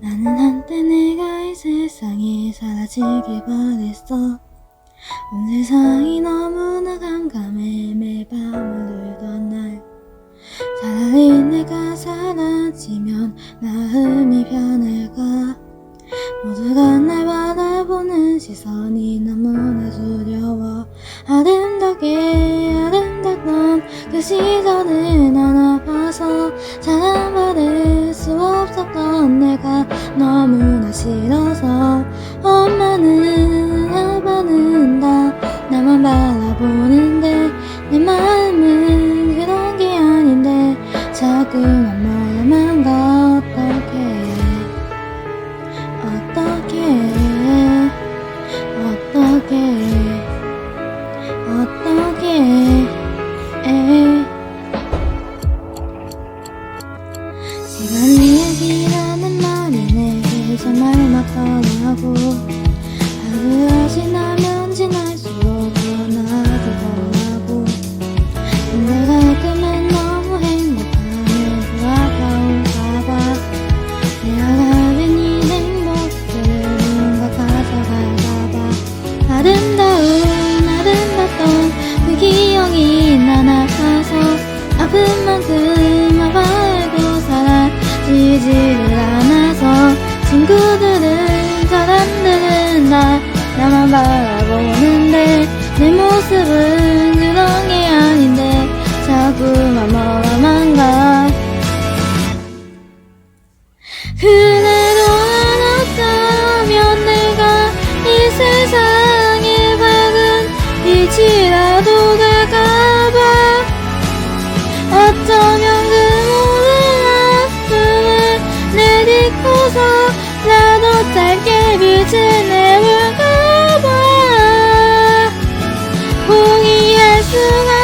나는 한때 내가 이 세상에 사라지길 바랬어. 온 세상이 너무나 깜깜해 매밤을 울던 날. 차라리 내가 사라지면 마음이 변할까? 모두가 날 바라보는 시선이 너무나 두려워. 아래 싫어서 엄마는 아빠는 다. 나만 바라보는데 내 마음은 그런 게 아닌데 자꾸만 멀어만 가 어떡해. 어떡해. 어떡해. 어떡해. 에. 시간이 정말 맞더라고 어쩌면 그 모든 아픔을 내딛고서 나도 짧게 빛을 내볼까봐. 포기할 수가